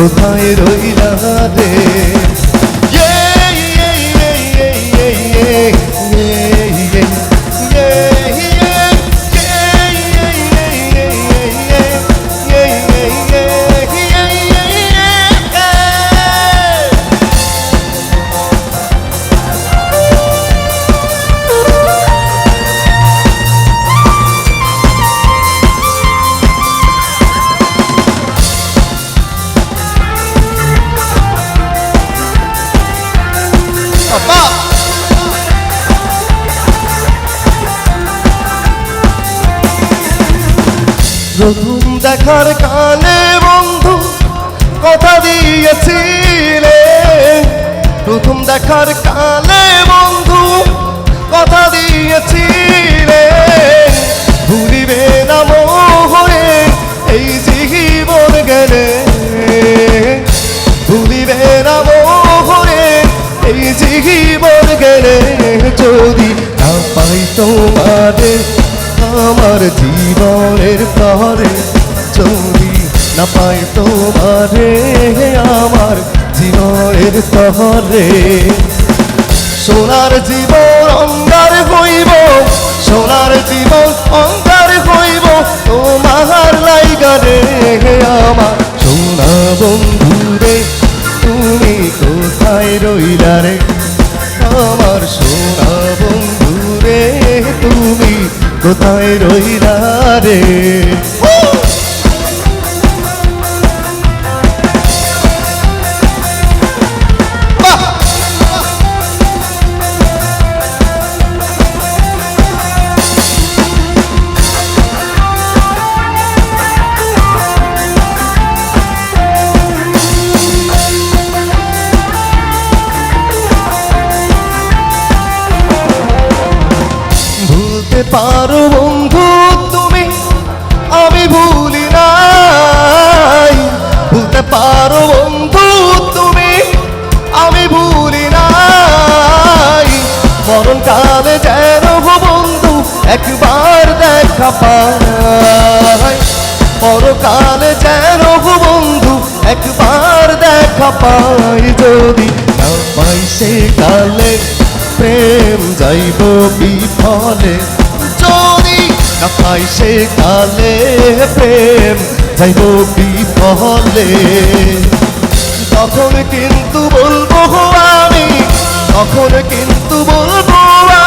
কোথায় রইলা রে? দেখার কানে বন্ধু কথা দিয়েছিলে। প্রথম দেখার কানে বন্ধু কথা দিয়েছিলে। ভুলিবে না মোহরে এই জীবন গেলে। ভুলিবে না মোহরে এই জীবন গেলে। যদি না পাই তোমাদের, আমার জীবনের পরে যদি না পাই তোমারে আমার জীবনের তরে সোনার জীবন অঙ্গার হইব, সোনার জীবন অঙ্গার হইব তোমার লাইগারে আমার। সোনা বন্ধুরে তুমি কোথায় রইলা রে? আমার সোনা বন্ধুরে তুমি কোথায় রইলা রে? পারো বন্ধু তুমি, আমি ভুলি নাই। ভুলতে পারো বন্ধু তুমি, আমি ভুলি নাই। মরণ কালে যেন বন্ধু একবার দেখা পাই। পরকালে যেন বন্ধু একবার দেখা পাই। যদি না সে কালে প্রেম যাইব বিফলে যদি না সে কালে প্রেম, যাইব বিফলে। তখন কিন্তু বলব আমি, তখন কিন্তু বলব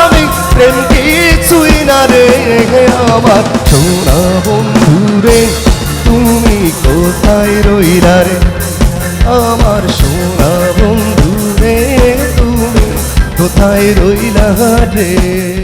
আমি, প্রেম কিছুই না রে আমার। সোনা বন্ধুরে, তুমি কোথায় রইলা রে? আমার সোনা বন্ধুরে, তুমি কোথায় রইলা রে?